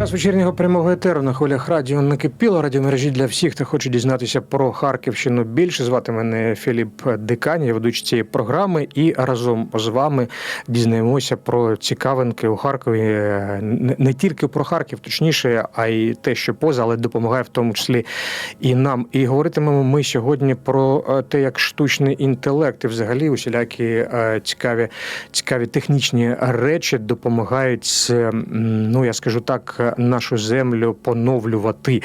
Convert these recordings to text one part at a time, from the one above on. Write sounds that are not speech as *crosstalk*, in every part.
Час вечірнього прямого етеру на хвилях радіо накипіло радіомережі для всіх, хто хоче дізнатися про Харківщину більше. Звати мене Філіп Дикань, я ведучий цієї програми, і разом з вами дізнаємося про цікавинки у Харкові е, не тільки про Харків, точніше, а й те, що поза, але допомагає в тому числі і нам. І говоритимемо ми сьогодні про е, те, як штучний інтелект і взагалі усілякі е, цікаві, цікаві технічні речі допомагають, ну я скажу так, нашу землю поновлювати.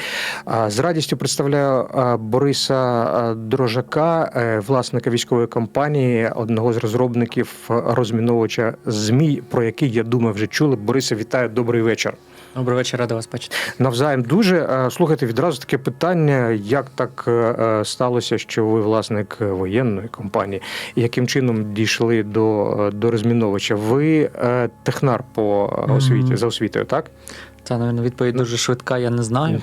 З радістю представляю Бориса Дрожака, е, власника військової компанії, одного з розробників розміновувача ЗМІ, про який я думаю, вже чули. Борисе, вітаю, добрий вечір. Добрий вечір, рада вас бачити. Навзаєм дуже слухайте відразу таке питання: як так е, е, сталося, що ви власник воєнної компанії, яким чином дійшли до, до розміновувача? Ви технар по освіті Мгм. за освітою, так? Та, напевно, відповідь дуже швидка, я не знаю.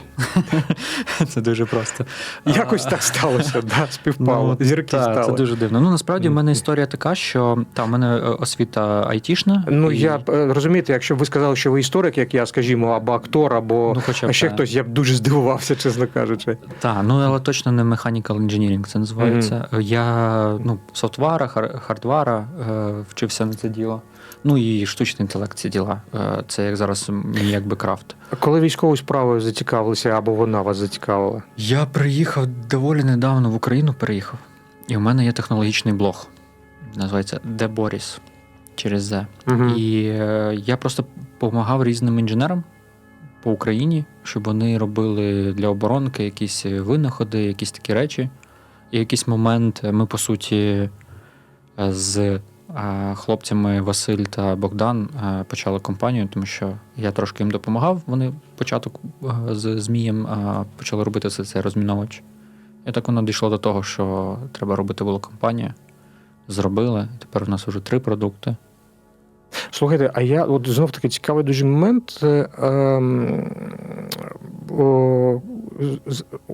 Це дуже просто. Якось так сталося, да, співпало. ну, Зірки та, стали. Це дуже дивно. Ну насправді в мене історія така, що та, в мене е, освіта айтішна. Ну я е, розумієте, якщо б ви сказали, що ви історик, як я, скажімо, або актор, або Ну, хоча ще так. хтось, я б дуже здивувався, чесно кажучи. Та, ну але точно не mechanical engineering це називається. Я ну, софтвара, хар- хардвара е, вчився на це діло. Ну і штучний інтелект ці діла. Е, це як зараз мій якби крафт. Коли військовою справою зацікавилися, або вона вас зацікавила? Я приїхав доволі недавно в Україну переїхав, і в мене є технологічний блог. Називається Де Боріс через З. Угу. І е, я просто допомагав різним інженерам по Україні, щоб вони робили для оборонки якісь винаходи, якісь такі речі. І якийсь момент ми, по суті, з хлопцями Василь та Богдан е, почали компанію, тому що я трошки їм допомагав. Вони початок е, з Змієм е, почали робити це, це розміновувач. І так воно дійшло до того, що треба робити було компанію. Зробили. Тепер у нас вже три продукти. Слухайте, а я от знов таки цікавий дуже момент. е, з- о-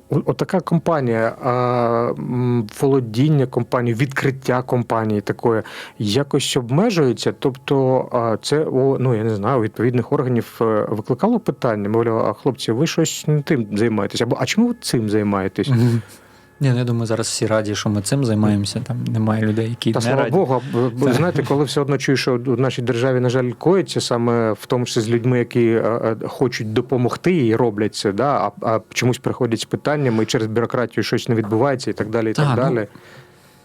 Отака компанія, а, володіння компанії, відкриття компанії такої якось обмежується. Тобто, це ну я не знаю, відповідних органів е, викликало питання. Мовляв, а хлопці, ви щось не тим займаєтесь? Або а чому ви цим займаєтесь? Ні, ну, я думаю, зараз всі раді, що ми цим займаємося. Там немає людей, які Та не слава раді. Богу, бо- знаєте, коли все одно чуєш, що в нашій державі, на жаль, коїться саме в тому числі з людьми, які е, е, хочуть допомогти і роблять це, да, а, а чомусь приходять з питаннями, і через бюрократію щось не відбувається, і так далі. І Та, так ну.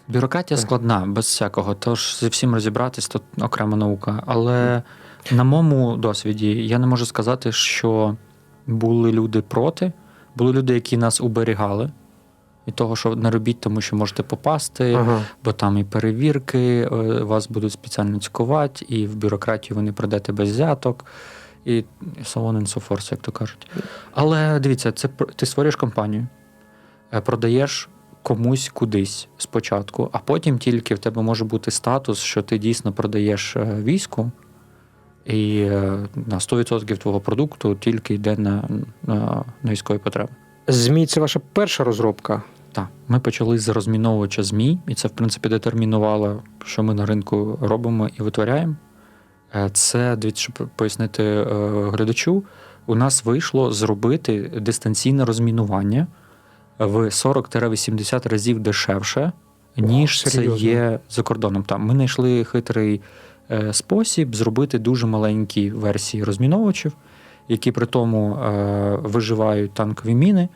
Бюрократія складна, без всякого. Тож зі всім розібратись, то окрема наука. Але на моєму досвіді я не можу сказати, що були люди проти, були люди, які нас уберігали. Від того, що не робіть, тому що можете попасти, Ага. бо там і перевірки, е, вас будуть спеціально цькувати, і в бюрократію ви не пройдете без взяток, і so on and so forth, як то кажуть. Але дивіться, це ти створюєш компанію, е, продаєш комусь кудись спочатку, а потім тільки в тебе може бути статус, що ти дійсно продаєш е, війську, і на 100% твого продукту тільки йде на, на, на військові потреби. ЗМІ це ваша перша розробка. Так, ми почали з розміновувача ЗМІ, і це, в принципі, детермінувало, що ми на ринку робимо і витворяємо. Е, Це, щоб пояснити е, глядачу, у нас вийшло зробити дистанційне розмінування в 40-80 разів дешевше, ніж це є за кордоном. Там ми знайшли хитрий е, спосіб зробити дуже маленькі версії розміновувачів, які при тому виживають танкові міни,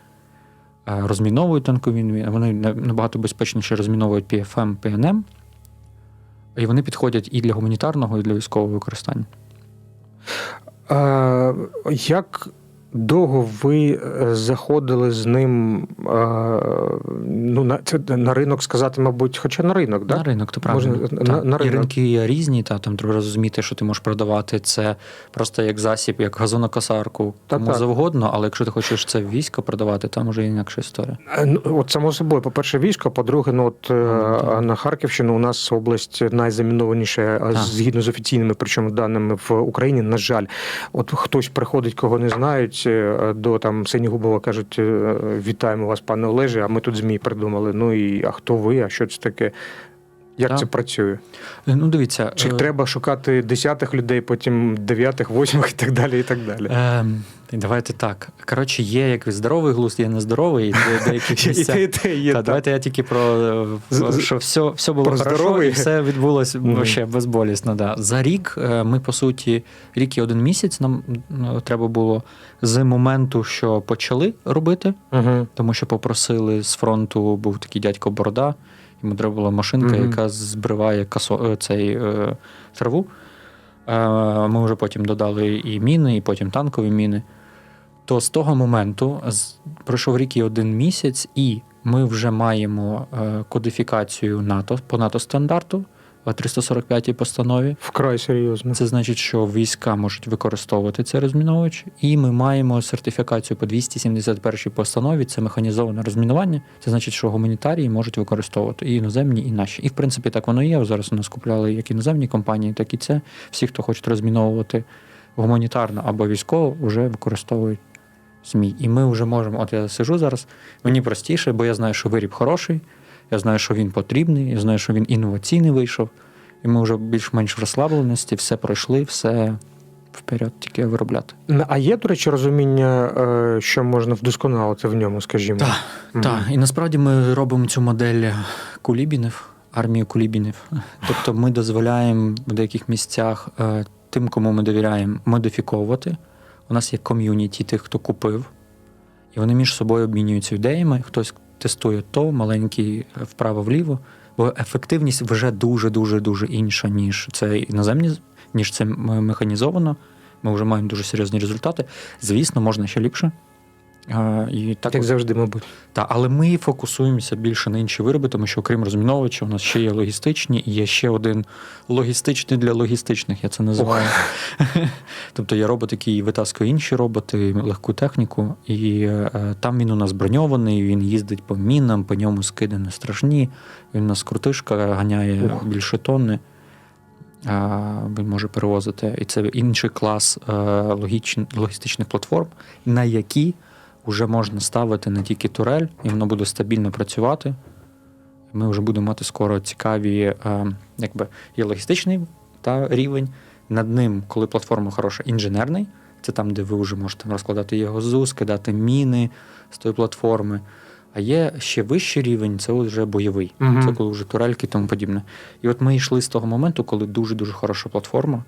розміновують танкові. Вони набагато безпечніше розміновують PFM, PNM, і вони підходять і для гуманітарного, і для військового використання. Е, як довго ви е, заходили з ним е, ну, на, це, на ринок сказати, мабуть, хоча на ринок, так? На ринок, то правильно. Можна на- на І ринки є різні, та там треба розуміти, що ти можеш продавати це просто як засіб, як газонокосарку, так. завгодно, але якщо ти хочеш це в військо продавати, там вже інакша історія. Е, ну, От само собою, по-перше, військо, по-друге, ну от Ну, так. на Харківщину у нас область найзамінованіша Так. згідно з офіційними, причому даними в Україні. На жаль, от хтось приходить, кого не знають, е, до там Синігубова кажуть: е, вітаємо вас, пане Олеже. А ми тут змі придумали. Ну і а хто ви? А що це таке? Як Да. це працює? Е, Ну, дивіться, Чи е, треба шукати десятих людей, потім дев'ятих, восьмих і так далі, і так далі. Ем, давайте так. Коротше, є якийсь здоровий глузд, є нездоровий, і де- деяких місцях. *laughs* і те є. Та, так. давайте я тільки про е, що все, все було про хорошо, здоровий. і все відбулося Мгм. ще безболісно. Да. За рік е, ми, по суті, рік і один місяць нам треба було з моменту, що почали робити, Угу. тому що попросили з фронту, був такий дядько Борода, йому треба була машинка, Мгм. яка збриває касо, е, цей е, траву. Е, Ми вже потім додали і міни, і потім танкові міни. То з того моменту з- пройшов рік і один місяць, і ми вже маємо е, кодифікацію НАТО по НАТО стандарту в 345 постанові. Вкрай серйозно. Це значить, що війська можуть використовувати цей розміновувач, і ми маємо сертифікацію по 271 постанові. Це механізоване розмінування. Це значить, що гуманітарії можуть використовувати і іноземні, і наші. І в принципі так воно є. Зараз у нас купляли як іноземні компанії, так і це. Всі, хто хочуть розміновувати гуманітарно або військово, вже використовують ЗМІ. І ми вже можемо. От я сижу зараз. Мені простіше, бо я знаю, що виріб хороший. Я знаю, що він потрібний, я знаю, що він інноваційний вийшов. І ми вже більш-менш в розслабленості, все пройшли, все вперед, тільки виробляти. А є, до речі, розуміння, е, що можна вдосконалити в ньому, скажімо? Так. Так, і насправді ми робимо цю модель кулібінів, армію кулібінів. Тобто ми дозволяємо в деяких місцях е, тим, кому ми довіряємо, модифіковувати. У нас є ком'юніті тих, хто купив, і вони між собою обмінюються ідеями. Хтось тестує то, маленький е, вправо-вліво, бо ефективність вже дуже-дуже дуже інша, ніж це іноземні, ніж це механізовано. Ми вже маємо дуже серйозні результати. Звісно, можна ще ліпше. Е, І так Як завжди, мабуть. та, але ми фокусуємося більше на інші вироби, тому що окрім розміновувача, у нас ще є логістичні, і є ще один логістичний для логістичних, я це називаю. *laughs* тобто є робот, який витаскує інші роботи, легку техніку, і е, там він у нас броньований, він їздить по мінам, по ньому скиди не страшні. Він у нас крутишка ганяє Ух. більше тонни. Він може перевозити. І це інший клас е, логічн- логістичних платформ, на які вже можна ставити не тільки турель, і воно буде стабільно працювати. Ми вже будемо мати скоро цікаві, е, якби є логістичний та, рівень. Над ним, коли платформа хороша, інженерний. Це там, де ви вже можете розкладати його ЗУ, скидати міни з тої платформи. А є ще вищий рівень, це вже бойовий. Мгм. Це коли вже турельки і тому подібне. І от ми йшли з того моменту, коли дуже-дуже хороша платформа,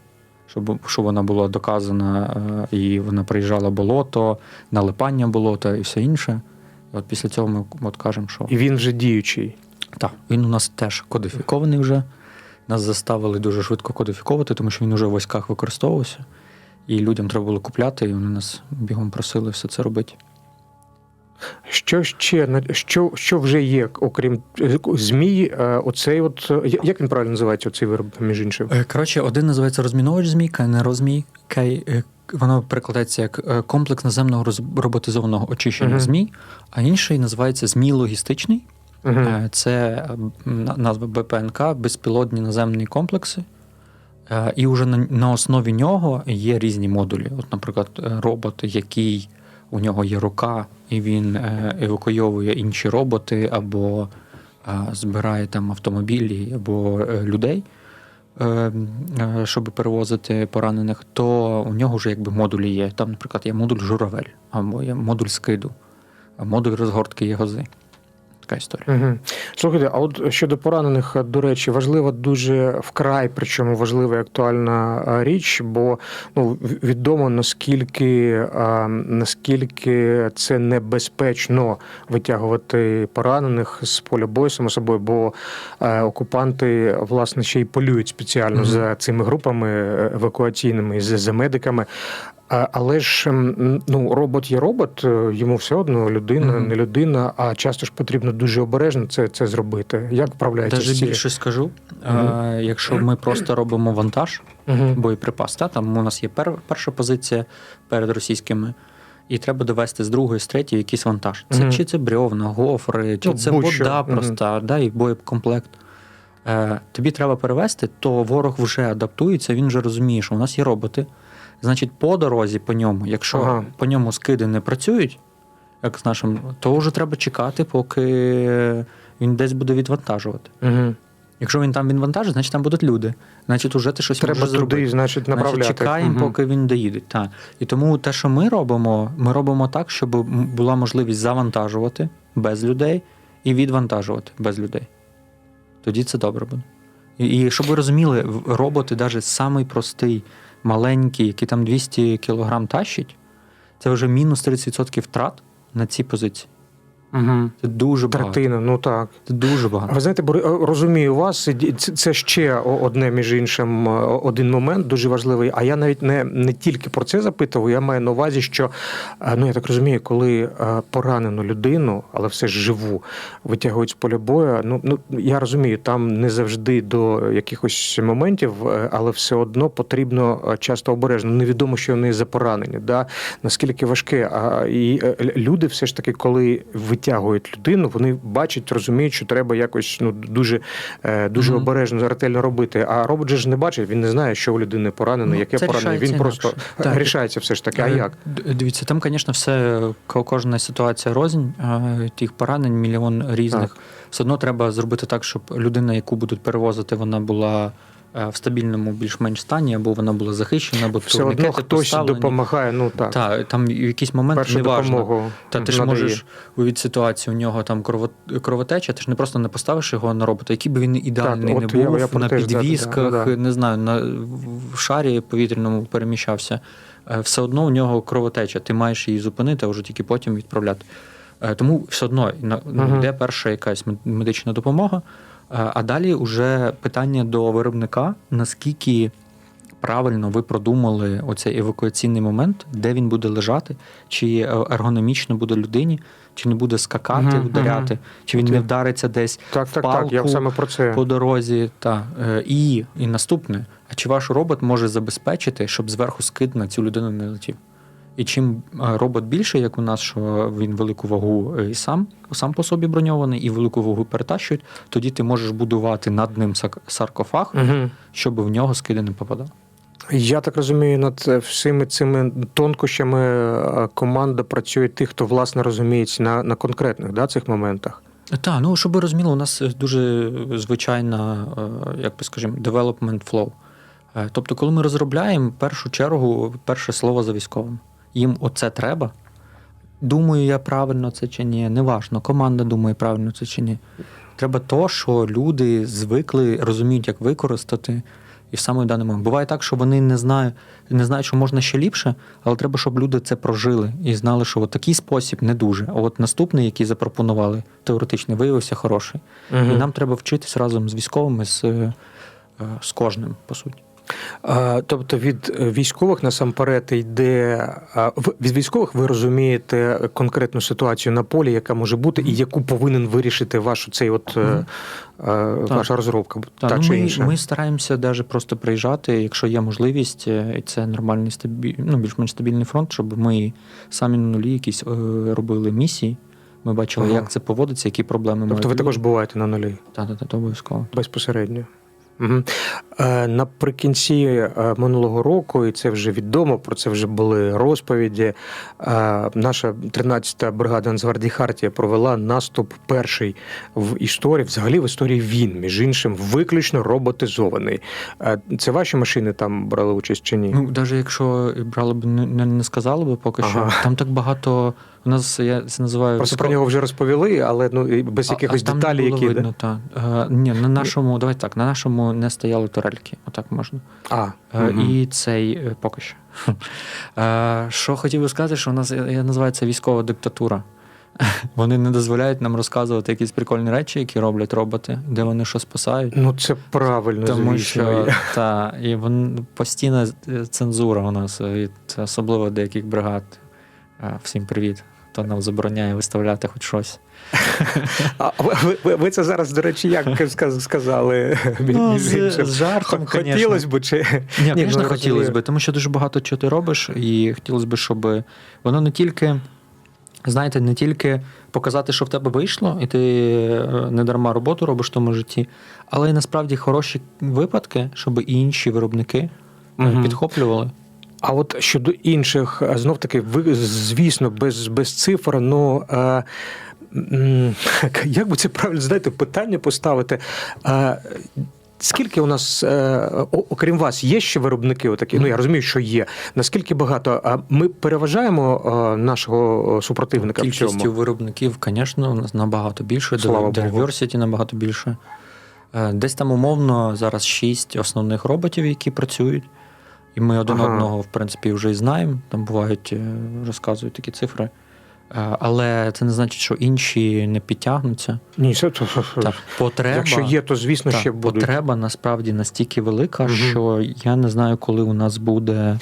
щоб, щоб вона була доказана, е, і вона приїжджала болото, налипання болота і все інше. І от після цього ми от кажемо, що І він вже діючий. так, він у нас теж кодифікований вже. Нас заставили дуже швидко кодифіковувати, тому що він вже в військах використовувався. І людям треба було купляти, і вони нас бігом просили все це робити. Що ще що, що вже є, окрім е, змій, е, оцей от е, як він правильно називається, оцей вироб, між іншим? Коротше, один називається розміновувач змій, КНРО-змій. Кей, е, Воно перекладається як комплекс наземного роботизованого очищення Мгм. змій, а інший називається змій логістичний. Е, Це назва БПНК, безпілотні наземні комплекси. І вже на, основі нього є різні модулі. От, наприклад, робот, який у нього є рука, і він е, евакуйовує інші роботи або е, збирає там автомобілі або е, людей, щоб перевозити поранених, то у нього вже якби модулі є. Там, наприклад, є модуль журавель, або є модуль скиду, модуль розгортки єгози. Така історія. Угу. Слухайте, а от щодо поранених, до речі, важлива дуже вкрай, причому важлива і актуальна річ, бо ну відомо наскільки, а, наскільки це небезпечно витягувати поранених з поля бою, само собою, бо е, окупанти власне ще й полюють спеціально Мгм. за цими групами е, евакуаційними, за, за медиками. Але ж ну, робот є робот, е, йому все одно людина, Мгм. не людина, а часто ж потрібно дуже обережно це, це зробити. Як вправляється Даже більше скажу, Мгм. е, якщо ми просто робимо вантаж, Мгм. боєприпас, та, там у нас є пер, перша позиція перед російськими, і треба довести з другої, з третьої якийсь вантаж. Це Мгм. чи це брьовна, гофри, чи Ну, це будь-що. вода проста, да, і боєкомплект. Е, тобі треба перевести, то ворог вже адаптується, він вже розуміє, що у нас є роботи. Значить, по дорозі по ньому, якщо Ага. по ньому скиди не працюють, як з нашим, то вже треба чекати, поки він десь буде відвантажувати. Мгм. Якщо він там відвантажить, значить там будуть люди. Значить, уже ти щось Треба можеш зробити. значить, направляти. Значить, чекаємо, Мгм. поки він доїде. Так. І тому те, що ми робимо, ми робимо так, щоб була можливість завантажувати без людей і відвантажувати без людей. Тоді це добре буде. І, і щоб ви розуміли, роботи, навіть самий простий, маленький, який там 200 кг тащить, це вже мінус 30% втрат на ці позиції. Угу. Це дуже багато. Третина, ну так. Це дуже багато. Ви знаєте, е, розумію вас. Це ще одне між іншим один момент дуже важливий. А я навіть не, не тільки про це запитував. Я маю на увазі, що е, ну я так розумію, коли е, поранену людину, але все ж живу, витягують з поля бою. Ну ну я розумію, там не завжди до якихось моментів, е, але все одно потрібно часто обережно. Невідомо, що вони за поранення. Да? Наскільки важке. А і люди, все ж таки, коли витягують людину, вони бачать, розуміють, що треба якось ну дуже, е, дуже Мгм. обережно, ретельно робити. А робот же ж не бачить, він не знає, що у людини поранено, Ну, яке поранення. Він просто інакше. Так. рішається все ж таки. А Е, як? Дивіться, там, звісно, все кожна ситуація рознь, е, тих поранень, мільйон різних. Все одно треба зробити так, щоб людина, яку будуть перевозити, вона була е, в стабільному більш-менш стані, або вона була захищена, або Все одно хтось поставлені. допомагає. Ну так, Так, там в якийсь момент першу неважно. Та ти ж надає. можеш від ситуації у нього там кровотеча, ти ж не просто не поставиш його на робота, який би він ідеальний от не був, я про на ж, да, да, не знаю, на в шарі повітряному переміщався. е, Все одно у нього кровотеча. Ти маєш її зупинити, а вже тільки потім відправляти. Е, Тому все одно ну, йде перша якась медична допомога. Е, А далі вже питання до виробника, наскільки правильно ви продумали оцей евакуаційний момент, де він буде лежати, чи ергономічно буде людині, чи не буде скакати, Мгм, вдаряти, чи він не вдариться десь Так, так, в так. Я саме про це. по дорозі. Та. Е, І, і наступне: а чи ваш робот може забезпечити, щоб зверху скид на цю людину не летів? І чим робот більше, як у нас, що він велику вагу е, і сам, сам по собі броньований, і велику вагу перетащують, тоді ти можеш будувати над ним саркофаг, Угу. щоб в нього скиди не попадали. Я так розумію, над е, всіми цими тонкощами е, команда працює тих, хто власне розуміється на, на конкретних да, цих моментах. Так, ну щоб ви розуміли, у нас дуже звичайна, як би скажімо, development flow. Тобто, коли ми розробляємо, в першу чергу, перше слово за військовим. Їм оце треба. Думаю, я правильно це чи ні. Неважно, команда думає, правильно це чи ні. Треба то, що люди звикли, розуміють, як використати. І в саме даний момент. Буває так, що вони не знають, не знають, що можна ще ліпше, але треба, щоб люди це прожили і знали, що от такий спосіб не дуже. А от наступний, який запропонували, теоретично виявився хороший. І нам треба вчитись разом з військовими, з, е, з кожним, по суті. Тобто від військових насамперед йде від військових ви розумієте конкретну ситуацію на полі, яка може бути, і яку повинен вирішити ваш цей от е, ваша розробка, Та, так ну, чи ми, інше. ми стараємося навіть просто приїжджати, якщо є можливість, е, і це нормальний стабіль... ну, більш-менш стабільний фронт, щоб ми самі на нулі якісь робили місії. Ми бачили, Ага. як це поводиться, які проблеми Тобто ви також буваєте на нулі Та, та, та, то обов'язково. безпосередньо. Угу. Е, наприкінці е, минулого року, і це вже відомо, про це вже були розповіді. Е, наша 13-та бригада Нацгвардії Хартія провела наступ перший в історії, взагалі в історії він, між іншим, виключно роботизований. Це ваші машини там брали участь чи ні? Ну, навіть якщо брали б, не, не- сказали б поки що. Там так багато. У нас я це називаю. Просто про нього вже розповіли, але ну і без якихось а там деталей, які видно, та. Е, ні, на нашому, давай так, на нашому не стояли турельки, отак можна. а Е, мгм. І цей е, поки що. *laughs* Е, Що хотів би сказати, що у нас я я називаю це військова диктатура. *laughs* Вони не дозволяють нам розказувати якісь прикольні речі, які роблять роботи, де вони що спасають. ну це правильно, Тому звісно. що *laughs* та, і вон, постійна е, цензура у нас, е, від, особливо деяких бригад. Е, Всім привіт. Хто нам забороняє виставляти хоч щось. А ви, ви, ви це зараз, до речі, як *laughs* сказали Ну, між з, іншим? з жартом. Хотілося б чи Ні, Ні, звісно, хотілося б, тому що дуже багато чого ти робиш, і хотілося б, щоб воно не тільки, знаєте, не тільки показати, що в тебе вийшло, і ти е, не дарма роботу робиш в тому житті, але й насправді хороші випадки, щоб і інші виробники Мгм. підхоплювали. А от щодо інших, знов таки, ви звісно, без, без цифр, ну. Е, *laughs* як би це правильно знаєте, питання поставити? А, Скільки у нас, е, окрім вас, є ще виробники отакі? Ну я розумію, що є. Наскільки багато? А ми переважаємо е, нашого е, супротивника в Кількістю цьому? виробників, звісно, у нас набагато більше, Diversity набагато більше. Е, Десь там умовно зараз шість основних роботів, які працюють. І ми один Ага. одного, в принципі, вже і знаємо. Там бувають, е, розказують такі цифри. Е, Але це не значить, що інші не підтягнуться. Ні, це Так, потреба, якщо є, то звісно так, ще будуть. потреба насправді настільки велика, угу. що я не знаю, коли у нас буде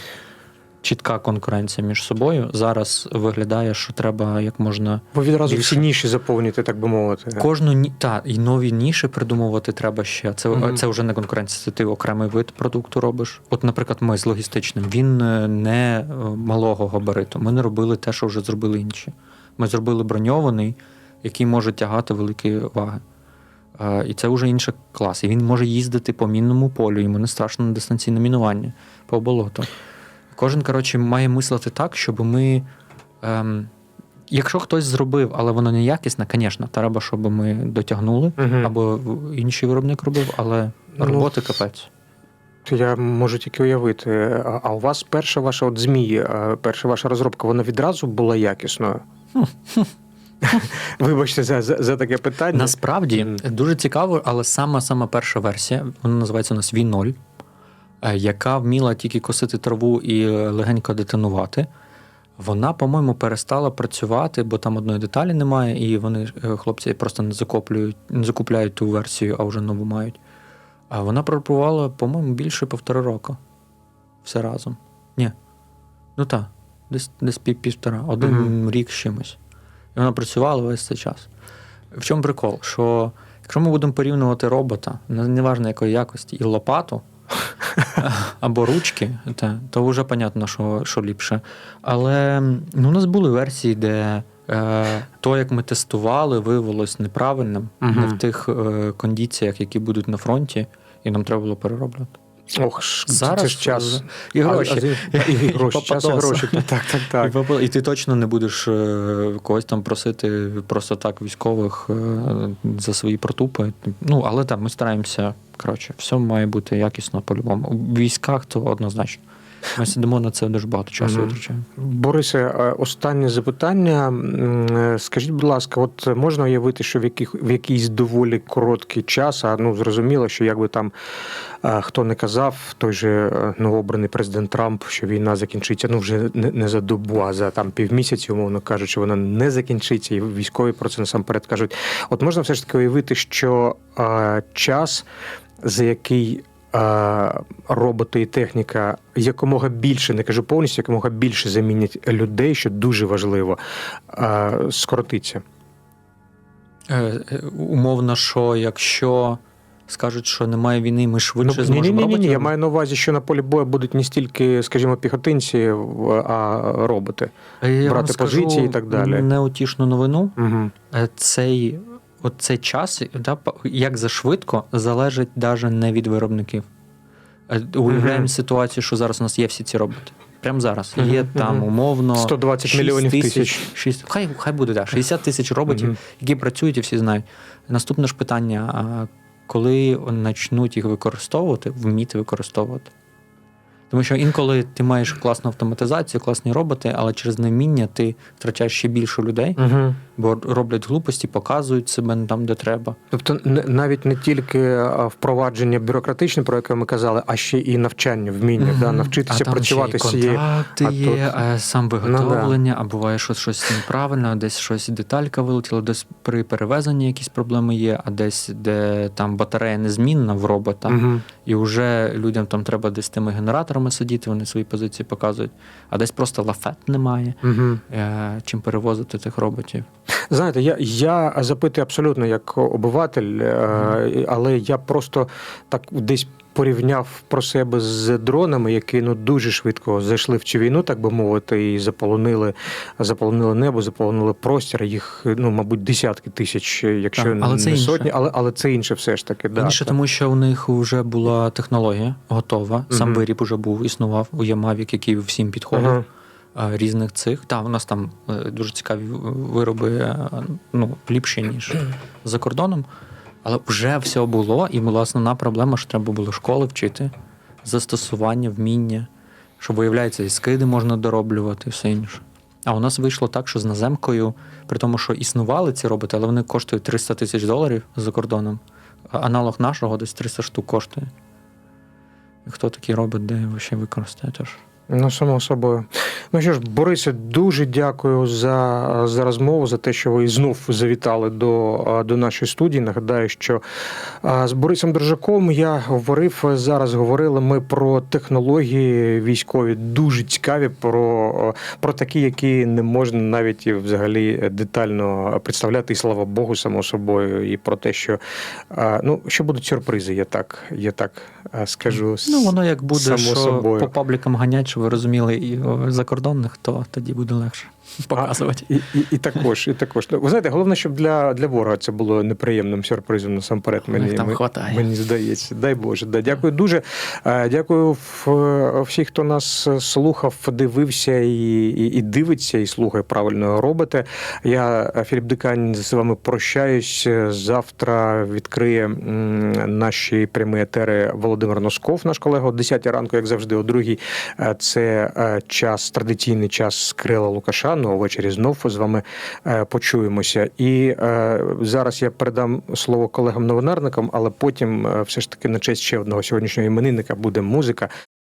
чітка конкуренція між собою. Зараз виглядає, що треба як можна Ви відразу більше. всі ніші заповнити, так би мовити. Кожну ні та і нові ніші придумувати треба ще. Це, Мгм. це вже не конкуренція, це ти окремий вид продукту робиш. От, наприклад, ми з логістичним він е, не е, малого габариту. Ми не робили те, що вже зробили інші. Ми зробили броньований, який може тягати великі ваги. Е, І це вже інший клас. І він може їздити по мінному полю, йому не страшно на дистанційне мінування по болоту. Кожен, коротше, має мислити так, щоб ми. Ем, якщо хтось зробив, але воно не якісне, звісно, треба, щоб ми дотягнули, Мгм. або інший виробник робив, але Ну, роботи капець. Я можу тільки уявити. А а у вас перша ваша от змії, перша ваша розробка, вона відразу була якісною? *laughs* Вибачте за, за, за таке питання. Насправді дуже цікаво, але сама сама перша версія, вона називається у нас V0, е, яка вміла тільки косити траву і е, легенько детонувати. Вона, по-моєму, перестала працювати, бо там одної деталі немає, і вони, е, хлопці, просто не закоплюють, не закупляють ту версію, а вже нову мають. А вона пропрацювала, по-моєму, більше півтора року. Все разом. Ні. Ну так, десь, десь пів, півтора, один Мгм. рік з чимось. І вона працювала весь цей час. В чому прикол? Що якщо ми будемо порівнювати робота, неважно якої якості, і лопату *laughs* або ручки, та, то вже понятно, що, що ліпше. Але ну, у нас були версії, де е, то, як ми тестували, виявилось неправильним, угу. не в тих е, кондиціях, які будуть на фронті, і нам треба було перероблювати. Ох, Зараз це ж час. *laughs* І гроші. а з- і гроші, час і гроші. Так, *laughs* так, так. І, і ти точно не будеш е, когось там просити просто так військових е, за свої протупи. Ну, але так, ми стараємося. Коротше, все має бути якісно по-любому. У військах то однозначно. Ми сидимо на це дуже багато часу витрачаємо. Борисе, останнє запитання. Е, Скажіть, будь ласка, от можна уявити, що в, яких, в якийсь доволі короткий час, а ну зрозуміло, що якби там хто не казав, той же е, новообраний президент Трамп, що війна закінчиться ну вже не, за добу, а за там півмісяці, умовно кажучи, вона не закінчиться, і військові про це насамперед кажуть. От можна все ж таки уявити, що час, за який роботи і техніка якомога більше, не кажу повністю, якомога більше замінять людей, що дуже важливо, е, скоротиться. Е, е, умовно, що якщо скажуть, що немає війни, ми швидше ні, ні, зможемо ні, ні, роботів. ні. Я маю на увазі, що на полі бою будуть не стільки, скажімо, піхотинці, а роботи. Е, я вам брати скажу позиції і так далі. Неутішну новину. Угу. Е, цей, от цей час, да, як за швидко, залежить навіть не від виробників. Е, Уявляємо Мгм. ситуацію, що зараз у нас є всі ці роботи. Прямо зараз. Мгм, Є там умовно 120 6 мільйонів тисяч. 6, хай, хай буде, так, 60 тисяч роботів, Мгм. які працюють і всі знають. Наступне ж питання: а коли почнуть їх використовувати, вміти використовувати? Тому що інколи ти маєш класну автоматизацію, класні роботи, але через невміння ти втрачаєш ще більше людей, Угу. Бо роблять глупості, показують себе там, де треба. Тобто навіть не тільки впровадження бюрократичне, про яке ми казали, а ще і навчання, вміння, да, навчитися А там працювати ще з цією. контракти а є, тут- а сам Ну, виготовлення, а буває, що щось неправильно, а десь щось деталька вилетіла, десь при перевезенні якісь проблеми є, а десь де там батарея незмінна в робота, Угу. і вже людям там треба десь тими генераторами сидіти, вони свої позиції показують, а десь просто лафет немає. Угу. е, Чим перевозити тих роботів. Знаєте, я, я запитую абсолютно як обиватель, е, але я просто так десь порівняв про себе з дронами, які ну дуже швидко зайшли в цю війну, так би мовити, і заполонили, заполонили небо, заполонили простір. Їх ну, мабуть, десятки тисяч, якщо Так, але не це інше. сотні, але, але це інше все ж таки. Да, Інше, так. тому що у них вже була технологія готова, сам Мгм. виріб уже був, існував у Ямавік, який всім підходив. Ага. Е, різних цих. Так, у нас там е, дуже цікаві вироби, е, ну, ліпші, ніж за кордоном. Але вже все було, і була основна проблема, що треба було школи вчити, застосування, вміння, що виявляється, і скиди можна дороблювати, і все інше. А у нас вийшло так, що з наземкою, при тому, що існували ці роботи, але вони коштують 300 тисяч доларів за кордоном. Аналог нашого десь 300 штук коштує. Хто такий робот, де взагалі використає теж? Ну, само собою. Ну що ж, Борисе, дуже дякую за, за розмову, за те, що ви знов завітали до, до нашої студії. Нагадаю, що з Борисом Держаком я говорив зараз. Говорили ми про технології військові, дуже цікаві, про, про такі, які не можна навіть і взагалі детально представляти. І слава Богу, само собою, і про те, що ну, що будуть сюрпризи, я так, я так скажу. Ну, воно як буде, само що собою. по паблікам ганять, що ви розуміли, і о, закордонних, то тоді буде легше *laughs* показувати. І, і, і також, і також. Ну, Ви знаєте, головне, щоб для, для ворога це було неприємним сюрпризом насамперед. У них Мені, там хватає. мені здається. Дай Боже. Да. Дякую дуже. Е, Дякую всіх, хто нас слухав, дивився і, і, і дивиться, і слухає правильно робите. Я, е, Філіп Дикань, з вами прощаюсь. Завтра відкриє наші прямі етери Володимир Носков, наш колега, о 10 ранку, як завжди, о 2 це е, час, традиційний час Крила Лукаша. Ну, увечері знов з вами е, почуємося. І е, зараз я передам слово колегам новинарникам, але потім е, все ж таки на честь ще одного сьогоднішнього іменинника буде музика.